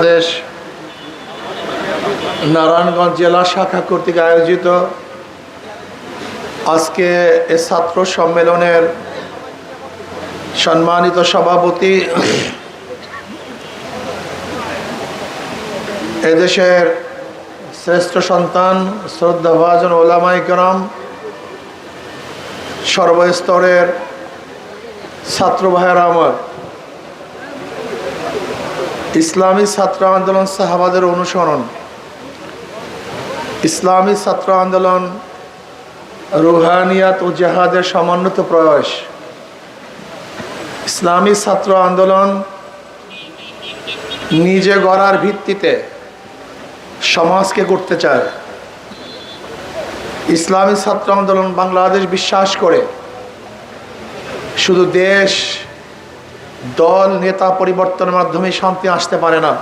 বাংলাদেশ নারায়ণগঞ্জ জেলা শাখা কর্তৃক আয়োজিত আজকে এ ছাত্র সম্মেলনের সম্মানিত সভাপতি এদেশের শ্রেষ্ঠ সন্তান শ্রদ্ধাভাজন ওলামাই করম, সর্বস্তরের ছাত্র ভাইয়েরা আমার। ইসলামী ছাত্র আন্দোলন সাহাবাদের অনুসরণ। ইসলামী ছাত্র আন্দোলন রুহানিয়াত ও জেহাদের সমন্বিত প্রয়াস। ইসলামী ছাত্র আন্দোলন নিজে গড়ার ভিত্তিতে সমাজকে করতে চায়। ইসলামী ছাত্র আন্দোলন বাংলাদেশ বিশ্বাস করে শুধু দেশ দল, নেতা পরিবর্তনের মাধ্যমে শান্তি আসতে পারে না।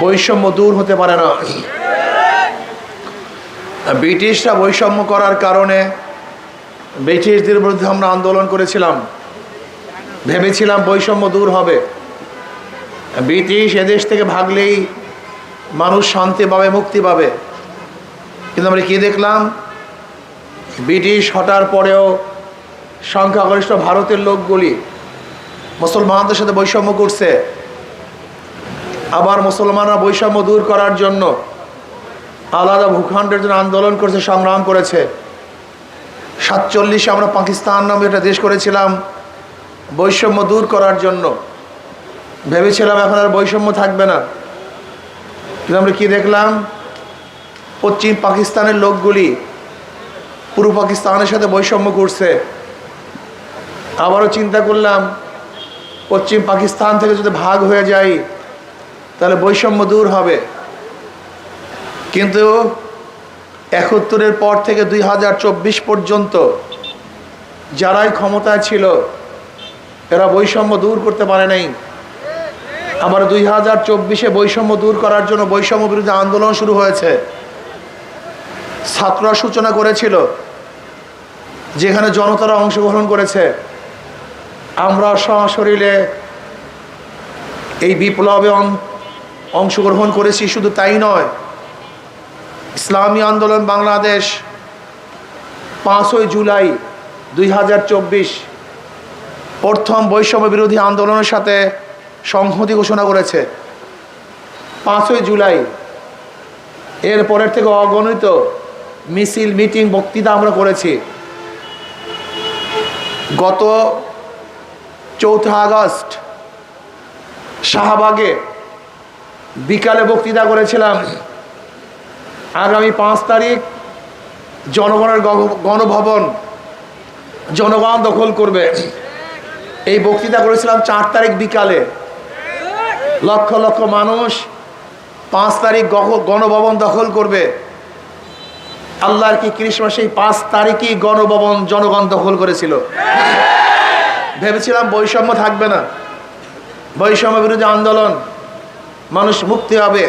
বৈষম্য দূর হতে পারে না। ব্রিটিশরা বৈষম্য করার কারণে ব্রিটিশদের বিরুদ্ধে আমরা আন্দোলন করেছিলাম। ভেবেছিলাম বৈষম্য দূর হবে। ব্রিটিশ এদেশ থেকে ভাগলেই মানুষ শান্তি পাবে, মুক্তি পাবে। কিন্তু আমরা কী দেখলাম? ব্রিটিশ হটার পরেও সংখ্যাগরিষ্ঠ ভারতের লোকগুলি মুসলমানদের সাথে বৈষম্য করছে। আবার মুসলমানরা বৈষম্য দূর করার জন্য আলাদা ভূখণ্ডের জন্য আন্দোলন করেছে, সংগ্রাম করেছে। সাতচল্লিশে আমরা পাকিস্তান নামে একটা দেশ করেছিলাম, বৈষম্য দূর করার জন্য। ভেবেছিলাম এখন আর বৈষম্য থাকবে না। কিন্তু আমরা কী দেখলাম? পশ্চিম পাকিস্তানের লোকগুলি পূর্ব পাকিস্তানের সাথে বৈষম্য করছে। আবারও চিন্তা করলাম পশ্চিম পাকিস্তান থেকে যদি ভাগ হয়ে যাই তাহলে বৈষম্য দূর হবে। কিন্তু একাত্তরের পর থেকে দুই হাজার চব্বিশ পর্যন্ত যারাই ক্ষমতায় ছিল, এরা বৈষম্য দূর করতে পারে নাই। আবার দুই হাজার চব্বিশে বৈষম্য দূর করার জন্য বৈষম্য বিরুদ্ধে আন্দোলন শুরু হয়েছে। ছাত্ররা সূচনা করেছিল, যেখানে জনতারা অংশগ্রহণ করেছে। আমরা সশরীরে এই বিপ্লবে অংশগ্রহণ করেছি, শুধু তাই নয়। ইসলামী আন্দোলন বাংলাদেশ পাঁচই জুলাই দুই হাজার চব্বিশ প্রথম বৈষম্য বিরোধী আন্দোলনের সাথে সংহতি ঘোষণা করেছে। পাঁচই জুলাই এর পরের থেকে অগণিত মিছিল, মিটিং, বক্তৃতা আমরা করেছি। গত চৌঠা আগস্ট, শাহবাগে বিকালে বক্তৃতা করেছিলাম। আগামী পাঁচ তারিখ জনগণের গণভবন, জনগণ দখল করবে। এই বক্তৃতা করেছিলাম চার তারিখ বিকালে। লক্ষ লক্ষ মানুষ পাঁচ তারিখ গণভবন দখল করবে। আল্লাহর কি ক্রিসমাস এই পাঁচ তারিখই গণভবন জনগণ দখল করেছিল? ভেবেছিলাম বৈষম্য থাকবে না। বৈষম্য বিরোধী আন্দোলন মানুষ মুক্তি হবে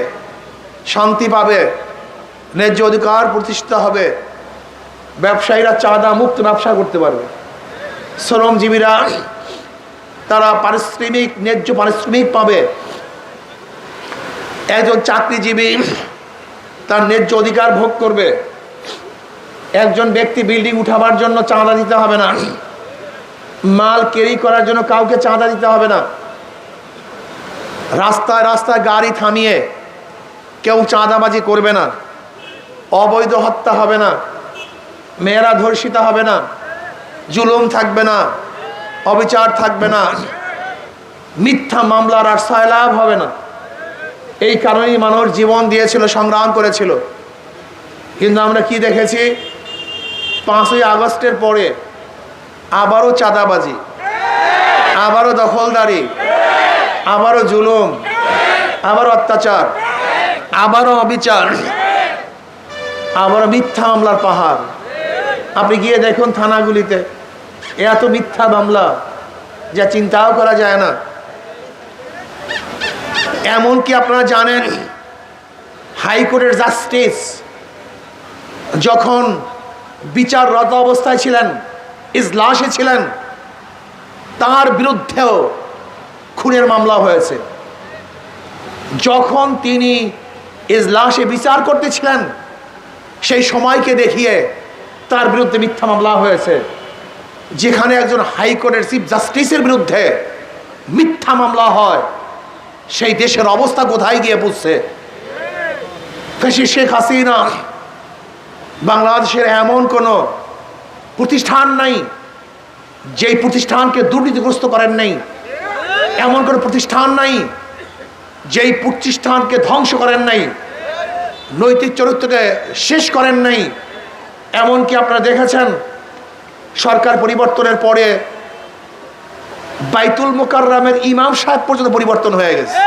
শান্তি পাবে, ন্যায্য অধিকার প্রতিষ্ঠিত হবে, ব্যবসায়ীরা চাঁদা মুক্ত ব্যবসা করতে পারবে। শ্রমজীবীরা তারা পারিশ্রমিক, ন্যায্য পারিশ্রমিক পাবে। একজন চাকরিজীবী তার ন্যায্য অধিকার ভোগ করবে। একজন ব্যক্তি বিল্ডিং উঠাবার জন্য চাঁদা দিতে হবে না। মাল ক্যারি করার জন্য কাউকে চাঁদা দিতে হবে না। রাস্তায় রাস্তায় গাড়ি থামিয়ে কেউ চাঁদাবাজি করবে না। অবৈধ হত্যা হবে না। মেয়েরা ধর্ষিতা হবে না। জুলুম থাকবে না। অবিচার থাকবে না। মিথ্যা মামলার আর সয়লাভ হবে না। এই কারণেই মানুষ জীবন দিয়েছিল, সংগ্রাম করেছিল। কিন্তু আমরা কি দেখেছি? পাঁচই আগস্টের পরে আবারও চাঁদাবাজি। আবারও দখলদারি। আবারও জুলুম। আবারও অত্যাচার। আবারও অবিচার। আবারও মিথ্যা মামলার পাহাড়। আপনি গিয়ে দেখুন থানাগুলিতে। এত মিথ্যা মামলা যা চিন্তাও করা যায় না। এমনকি আপনারা জানেন, হাইকোর্টের জাস্টিস যখন বিচাররত অবস্থায় ছিলেন ইজলাসে ছিলেন, তার বিরুদ্ধেও খুনের মামলা হয়েছে। যখন তিনি ইজলাসে বিচার করতেছিলেন, সেই সময়কে দেখিয়ে তার বিরুদ্ধে মিথ্যা মামলা হয়েছে, যেখানে একজন হাইকোর্টের চিফ জাস্টিসের বিরুদ্ধে মিথ্যা মামলা হয়। সেই দেশের অবস্থা কোথায় গিয়ে বুঝছে? শেখ হাসিনা, বাংলাদেশের এমন কোনো প্রতিষ্ঠান নাই। যেই প্রতিষ্ঠানকে দুর্নীতিগ্রস্ত করেন নাই, এমন কোনো প্রতিষ্ঠান নাই, যেই প্রতিষ্ঠানকে ধ্বংস করেন নাই, নৈতিক চরিত্রকে শেষ করেন নাই। এমনকি আপনারা দেখেছেন, সরকার পরিবর্তনের পরে বাইতুল মোকাররামের ইমাম সাহেব পর্যন্ত পরিবর্তন হয়ে গেছে।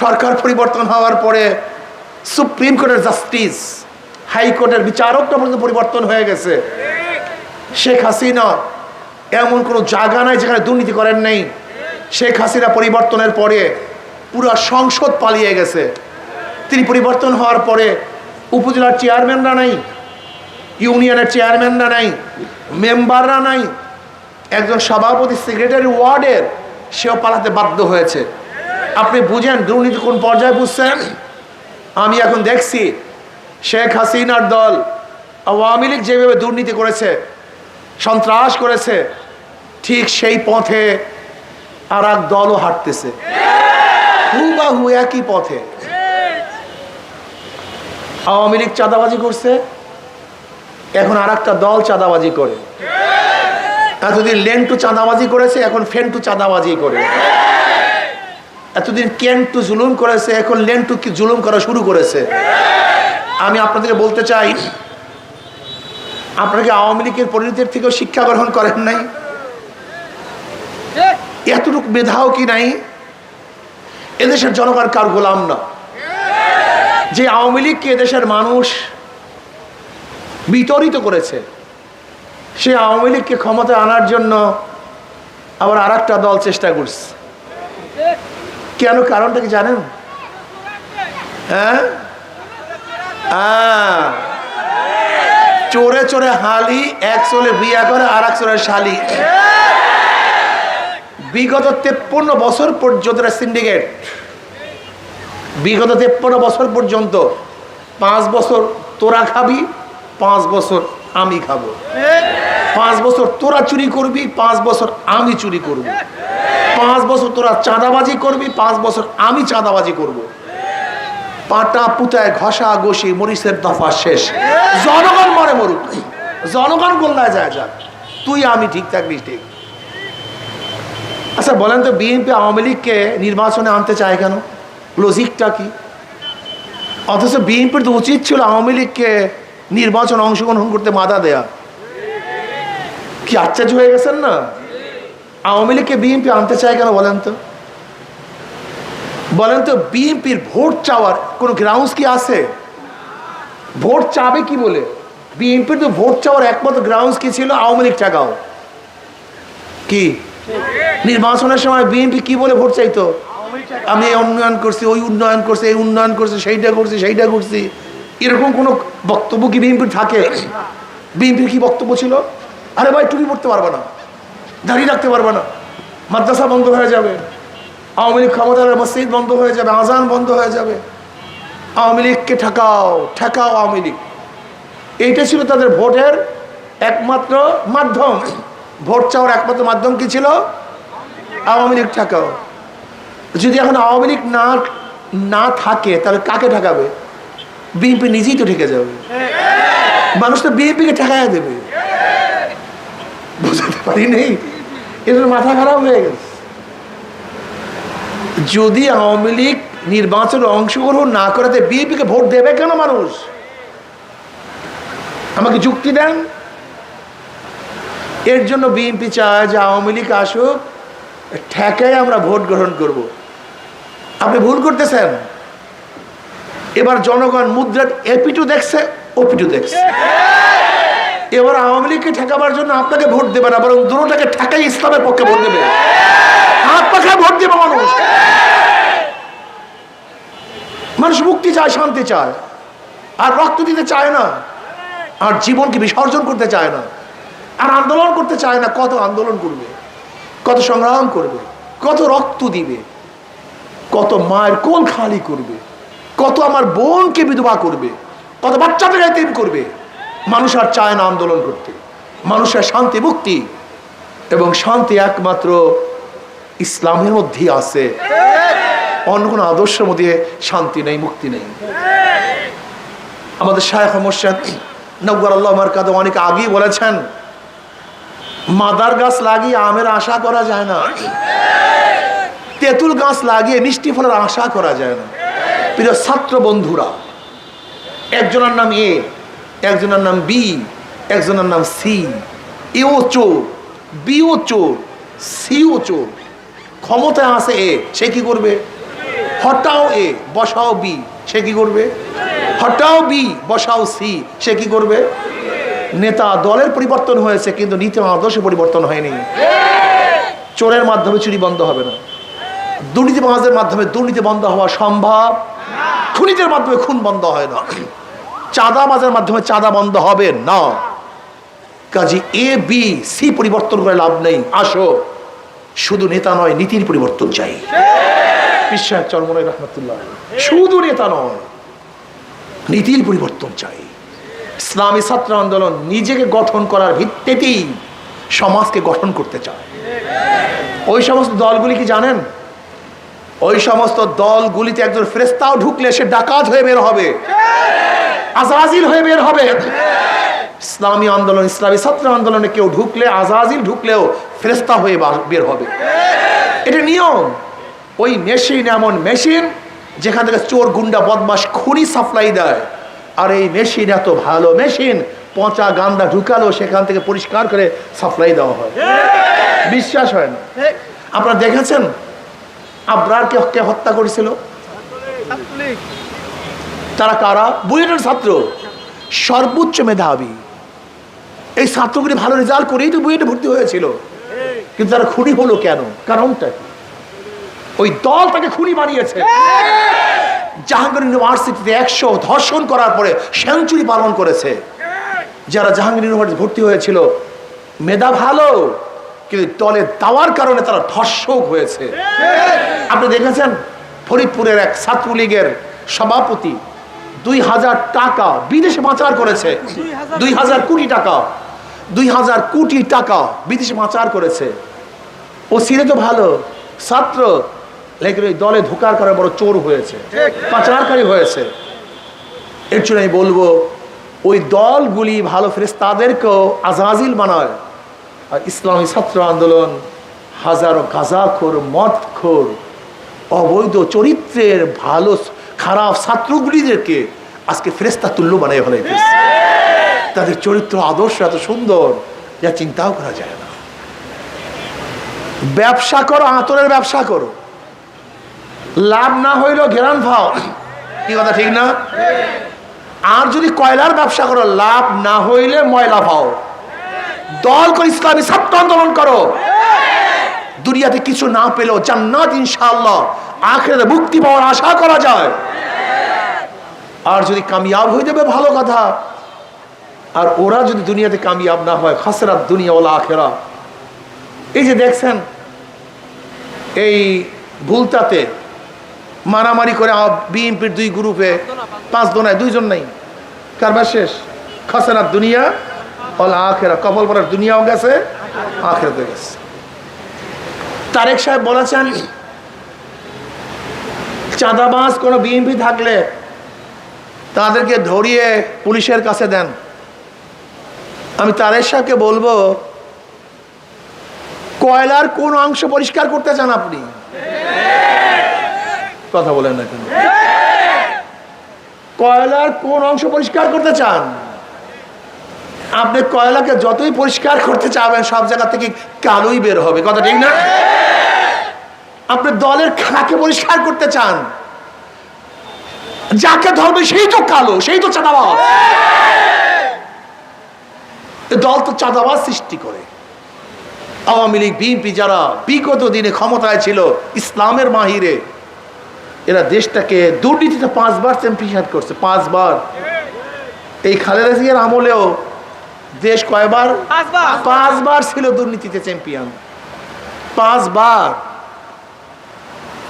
সরকার পরিবর্তন হওয়ার পরে সুপ্রিম কোর্টের জাস্টিস, হাইকোর্টের বিচারকটা পর্যন্ত পরিবর্তন হয়ে গেছে। শেখ হাসিনা এমন কোনো জায়গা নাই যেখানে দুর্নীতি করেন নাই। শেখ হাসিনা পরিবর্তনের পরে পুরো সংসদ পালিয়ে গেছে। তিনি পরিবর্তন হওয়ার পরে উপজেলার চেয়ারম্যানরা নাই, ইউনিয়নের চেয়ারম্যানরা নাই, মেম্বাররা নাই, একজন সভাপতি সেক্রেটারি ওয়ার্ডের সেও পালাতে বাধ্য হয়েছে। আপনি বুঝেন দুর্নীতি কোন পর্যায়ে বুঝছেন? আমি এখন দেখছি শেখ হাসিনার দল আওয়ামী লীগ যেভাবে দুর্নীতি করেছে সন্ত্রাস করেছে, ঠিক সেই পথে আর এক দলও হাঁটতেছে। হুবাহু একই পথে। আওয়ামী লীগ চাঁদাবাজি করছে, এখন আর একটা দল চাঁদাবাজি করে। এতদিন লেন্টু চাঁদাবাজি করেছে, এখন ফেন্টু চাঁদাবাজি করে। এতদিন কেন্টু জুলুম করেছে, এখন লেন্টু কি জুলুম করা শুরু করেছে। আমি আপনাদেরকে বলতে চাই আপনাকে আওয়ামী লীগের পরিণতির থেকেও শিক্ষা গ্রহণ করেন নাই? এতটুকু মেধাও কি নাই? এদেশের জনগণ কার গোলাম না? যে আওয়ামী লীগকে এদেশের মানুষ বিতরিত করেছে, সে আওয়ামী লীগকে ক্ষমতায় আনার জন্য আবার আর দল চেষ্টা করছে। কেন কারণটা কি জানেন? হ্যাঁ? চোরে চোরে হালি, এক চলে বিয়া করে আর এক চোরে শালি। বিগত তেপ্পন্ন বছর পর্যন্ত সিন্ডিকেট বিগত তেপ্পন্ন বছর পর্যন্ত পাঁচ বছর তোরা খাবি, পাঁচ বছর আমি খাব। পাঁচ বছর তোরা চুরি করবি, পাঁচ বছর আমি চুরি করব। পাঁচ বছর তোরা চাঁদাবাজি করবি, পাঁচ বছর আমি চাঁদাবাজি করব। পাটা পুতায় ঘষা ঘষি মরিচের দফা শেষ। জনগণ মরে মরুক জনগণ গোল্লায় যায় যাক। তুই আমি ঠিক থাকবি ঠিক। আচ্ছা বলেন তো বিএনপি আওয়ামী লীগকে নির্বাচনে আনতে চায় কেন? লজিকটা কি? অথচ বিএনপির তো উচিত ছিল আওয়ামী লীগকে নির্বাচন অংশগ্রহণ করতে বাধা দেয়া। কি আশ্চর্য হয়ে গেছেন না? আওয়ামী লীগকে বিএনপি আনতে চায় কেন বলেন তো? বলেন তো, বিএনপির ভোট চাওয়ার কোনো গ্রাউন্ডস কি আছে? ভোট চাবে কি বলে? বিএনপির তো ভোট চাওয়ার একমাত্র গ্রাউন্ডস কি ছিল? আওয়ামী লীগ টাকাও কি? নির্বাচনের সময় বিএনপি কি বলে ভোট চাইতো? আমি এই উন্নয়ন করছি, ওই উন্নয়ন করছি, এই উন্নয়ন করছি, সেইটা করছি সেইটা করছি। এরকম কোনো বক্তব্য কি বিএনপির থাকে? বিএনপির কি বক্তব্য ছিল? আরে ভাই টুপি পড়তে পারবে না। দাঁড়িয়ে রাখতে পারবে না। মাদ্রাসা বন্ধ হয়ে যাবে। আওয়ামী লীগ ক্ষমতার মসজিদ বন্ধ হয়ে যাবে, আজান বন্ধ হয়ে যাবে। আওয়ামী লীগকে ঠেকাও ঠেকাও আওয়ামী লীগ। এইটা ছিল তাদের ভোটের একমাত্র মাধ্যম। ভোট চাওয়ার একমাত্র মাধ্যম কি ছিল? আওয়ামী লীগ ঠেকাও। যদি এখন আওয়ামী লীগ না না থাকে, তাহলে কাকে ঠেকাবে? বিএনপি নিজেই তো ঠেকে যাবে। মানুষ তো বিএনপিকে ঠেকাইয়া দেবে। বুঝতে পারি নেই এদের মাথা খারাপ হয়ে গেছে। যদি আওয়ামী লীগ নির্বাচনে অংশগ্রহণ না করাতে বিএনপিকে ভোট দেবে কেন মানুষ? আমাকে যুক্তি দেন। এর জন্য বিএনপি চায় যে আওয়ামী লীগ আসুক, ঠেকায় আমরা ভোট গ্রহণ করব। আপনি ভুল করতেছেন। এবার জনগণ মুদ্রার এপিটু দেখছে ওপিটু দেখছে। এবার আওয়ামী লীগকে ঠেকাবার জন্য আপনাকে ভোট দেবে না, বরং দুটোটাকে ঠেকাই ইসলামের পক্ষে ভোট দেবে। পাখায় ভোট দেবে মানুষ। মানুষ মুক্তি চায়, শান্তি চায়। আর রক্ত দিতে চায় না। আর জীবনকে বিসর্জন করতে চায় না। আর আন্দোলন করতে চায় না, কত আন্দোলন করবে? কত সংগ্রাম করবে? কত রক্ত দিবে? কত মায়ের কোল খালি করবে? কত আমার বোনকে বিধবা করবে? কত বাচ্চাদের এতিম করবে? মানুষ আর চায় না আন্দোলন করতে। মানুষের শান্তি, মুক্তি। এবং শান্তি একমাত্র ইসলামের মধ্যেই আছে। অন্য কোনো আদর্শের মধ্যে শান্তি নেই, মুক্তি নেই। আমাদের শায়েখ মোর্শেদ নব্বর আল্লাহ মার্কাদ অনেক আগেই বলেছেন, মাদার গাছ লাগিয়ে আমের আশা করা যায় না। তেঁতুল গাছ লাগিয়ে মিষ্টি ফলের আশা করা যায় না। প্রিয় ছাত্র বন্ধুরা, একজনের নাম এ, একজনের নাম বি, একজনের নাম সি এও চোর বিও চোর সিও চোর। ক্ষমতায় আছে এ, সে কি করবে? হটাও এ, বসাও বি, সে কি করবে? হটাও বি, বসাও সি, সে কি করবে? নেতা দলের পরিবর্তন হয়েছে, কিন্তু নীতি আদর্শ পরিবর্তন হয়নি। চোরের মাধ্যমে চুরি বন্ধ হবে না। দুর্নীতিবাজের মাধ্যমে দুর্নীতি বন্ধ হওয়া সম্ভব। খুনিদের মাধ্যমে খুন বন্ধ হয় না। চাঁদা চাঁদাবাজের মাধ্যমে চাঁদা বন্ধ হবে না। কাজে এ, বি, সি পরিবর্তন করে লাভ নেই। আসো। শুধু নেতা নয় নীতির পরিবর্তন চাই। বিশ্বাস চরমনাই রহমতুল্লাহ। শুধু নেতা নয় নীতির পরিবর্তন চাই। ইসলামী ছাত্র আন্দোলন নিজেকে গঠন করার ভিত্তিতেই সমাজকে গঠন করতে চায়। ওই সমস্ত দলগুলি কি জানেন? ওই সমস্ত দলগুলিতে একজন ফেরেস্তাও ঢুকলে সে ডাকাত হয়ে বের হবে। আজাজিল হয়ে বের হবে। ইসলামী আন্দোলন ইসলামী ছাত্র আন্দোলনে কেউ ঢুকলে আজাজিল ঢুকলেও ফেরেস্তা হয়ে বের হবে। এটা নিয়ম। ওই মেশিন এমন মেশিন যেখান থেকে চোর গুন্ডা বদমাস খুনি সাপ্লাই দেয়। আর এই মেশিন এত ভালো মেশিন পচা গান্দা ঢুকালো সেখান থেকে পরিষ্কার করে সাপ্লাই দেওয়া হয়। বিশ্বাস হয় না। আপনারা দেখেছেন? আবরারকে কে হত্যা করেছিল? তারা কারা? বুয়েটের ছাত্র। সর্বোচ্চ মেধাবী। এই ছাত্রগুলি ভালো রেজাল্ট করেই তো বুয়েটে ভর্তি হয়েছিল। কিন্তু তারা খুনি হলো কেন? কারণটা ওই দল তাকে খুনি বানিয়েছে। জাহাঙ্গীর ইউনিভার্সিটিতে একশো ধর্ষণ করার পরে সেঞ্চুরি পালন করেছে। যারা জাহাঙ্গীর ইউনিভার্সিটি ভর্তি হয়েছিল, মেধা ভালো, কিন্তু দলে দেওয়ার কারণে তারা ধর্ষক হয়েছে। আপনি দেখেছেন? ফরিদপুরের এক ছাত্রলীগের সভাপতি দুই হাজার টাকা বিদেশে পাচার করেছে। দুই হাজার কোটি টাকা। দুই হাজার কোটি টাকা বিদেশে পাচার করেছে। ও সিরে তো ভালো। ছাত্র। লেকিন ওই দলে ঢোকার কারণে বড় চোর হয়েছে। পাচারকারী হয়েছে। এর জন্য আমি বলব ওই দলগুলি ভালো ফেরেস তাদেরকেও আজাজিল বানায়। আর ইসলামী ছাত্র আন্দোলন হাজারো গাঁজাখোর মদখোর অবৈধ চরিত্রের ভালো খারাপ ছাত্রগুলিদেরকে আজকে ফেরেস্তা তুল্য বানিয়ে ফেলাইতেছে। তাদের চরিত্র, আদর্শ এত সুন্দর, যা চিন্তাও করা যায় না। ব্যবসা করো, আতরের ব্যবসা করো। লাভ না হইলেও ঘেরান ফাও কি কথা, ঠিক না? আর যদি কয়লার ব্যবসা করো, লাভ না হইলে ময়লা পাও দল করে ইসলামী ছাত্র আন্দোলন করো। দুনিয়াতে কিছু না পেলেও জান্নাত ইনশাআল্লাহ আখেরাতে মুক্তি পাওয়ার আশা করা যায়। আর যদি কামিয়াব হয়ে যাবে, ভালো কথা। আর ওরা যদি দুনিয়াতে কামিয়াব না হয়, খাসরাত দুনিয়া ওলা আখেরা। এই যে দেখছেন, এই ভুলতাতে মারামারি করে বিএনপির দুই গ্রুপে পাঁচ দোনায় দুইজন নাই। কারবার শেষ? খাসারাত দুনিয়া ওলা আখেরা। কপাল পরার দুনিয়াও গেছে আখেরাতে গেছে। তারেক সাহেব বলেছেন চাঁদাবাজ কোনো বিএনপি থাকলে তাদেরকে ধরিয়ে পুলিশের কাছে দেন। আমি তারেক সাহেবকে বলব, কয়লার কোন অংশ পরিষ্কার করতে চান আপনি? কথা বলেন না কয়লার কোন অংশ পরিষ্কার করতে চান? আপনি কয়লাকে যতই পরিষ্কার করতে চাবেন, সব জায়গা থেকে কালোই বের হবে। কথা ঠিক না? আপনি দলের খাকে পরিষ্কার করতে চান। যাকে ধরবে সেই তো কালো সেই তো চাঁদাবাজ। দল তো চাঁদাবাজ সৃষ্টি করে। আওয়ামী লীগ বিএনপি যারা বিগত দিনে ক্ষমতায় ছিল ইসলামের মাহিরে এরা দেশটাকে দুর্নীতিতে পাঁচবার চ্যাম্পিয়ন করছে পাঁচবার। এই খালেদা জিয়ার আমলেও দেশ কয়বার। পাঁচবার ছিল দুর্নীতিতে চ্যাম্পিয়ন। পাঁচবার।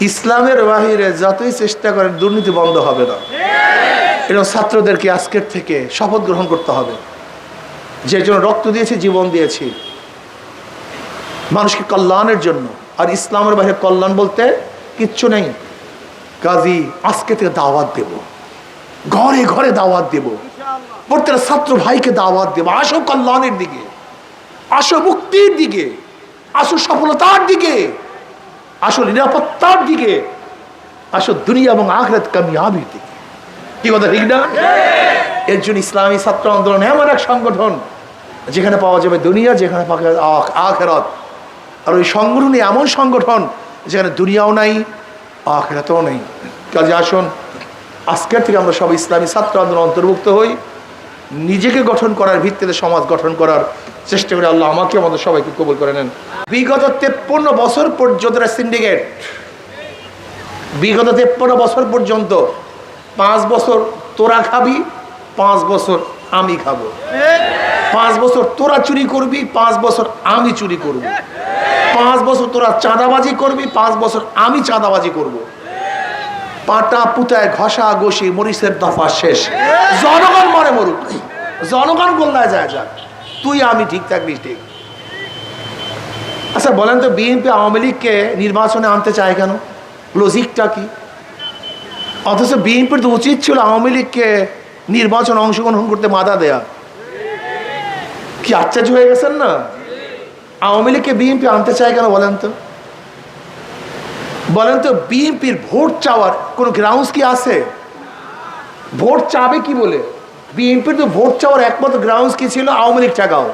ইসলামের বাহিরে যতই চেষ্টা করেন, দুর্নীতি বন্ধ হবে না। এরকম ছাত্রদেরকে আজকের থেকে শপথ গ্রহণ করতে হবে। যে জন্য রক্ত দিয়েছি, জীবন দিয়েছি। মানুষকে কল্যাণের জন্য। আর ইসলামের বাইরে কল্যাণ বলতে কিচ্ছু নেই। কাজী, আজকে থেকে দাওয়াত দেব। ঘরে ঘরে দাওয়াত দেব। প্রত্যেকটা ছাত্র ভাইকে দাওয়াত দেব। আসো কল্যাণের দিকে। আসো মুক্তির দিকে। আসো সফলতার দিকে। আসো নিরাপত্তার দিকে আসো দুনিয়া এবং আখরাত কামিয়াবির দিকে। কি কথা ঠিক না? এর জন্য ইসলামী ছাত্র আন্দোলন এমন এক সংগঠন যেখানে পাওয়া যাবে দুনিয়া যেখানে পাওয়া যাবে আখ- আখেরাত। আর ওই সংগঠনই এমন সংগঠন যেখানে দুনিয়াও নাই আখেরাতও নেই। কাজে আসুন আজকের থেকে আমরা সব ইসলামী ছাত্র আন্দোলন অন্তর্ভুক্ত হই। নিজেকে গঠন করার ভিত্তিতে সমাজ গঠন করার চেষ্টা করে আল্লাহ আমাকে, আমাদের সবাইকে কবুল করে নেন। বিগত তেপ্পন্ন বছর পর্যন্ত সিন্ডিকেট বিগত তেপ্পন্ন বছর পর্যন্ত পাঁচ বছর তোরা খাবি, পাঁচ বছর আমি খাব। পাঁচ বছর তোরা চুরি করবি, পাঁচ বছর আমি চুরি করব। পাঁচ বছর তোরা চাঁদাবাজি করবি, পাঁচ বছর আমি চাঁদাবাজি করব। পাটা পুতায় ঘষা ঘষি মরিচের দফা শেষ। জনগণ মরে মরুক জনগণ গোল্লায় যায় যাক। তুই, আমি ঠিক থাকবি ঠিক। আচ্ছা বলেন তো, বিএনপি আওয়ামী লীগকে নির্বাচনে আনতে চায় কেন? লজিকটা কি? অথচ বিএনপির তো উচিত ছিল আওয়ামী লীগকে নির্বাচন অংশগ্রহণ করতে বাধা দেয়া। কি আশ্চর্য হয়ে গেছেন না? আওয়ামী লীগকে বিএনপি আনতে চায় কেন বলেন তো? বলেন তো, বিএনপির ভোট চাওয়ার কোনো গ্রাউন্ডস কি আছে? ভোট চাবে কি বলে? বিএনপির তো ভোট চাওয়ার একমাত্র গ্রাউন্ডস কি ছিল আওয়ামী লীগ টাকাও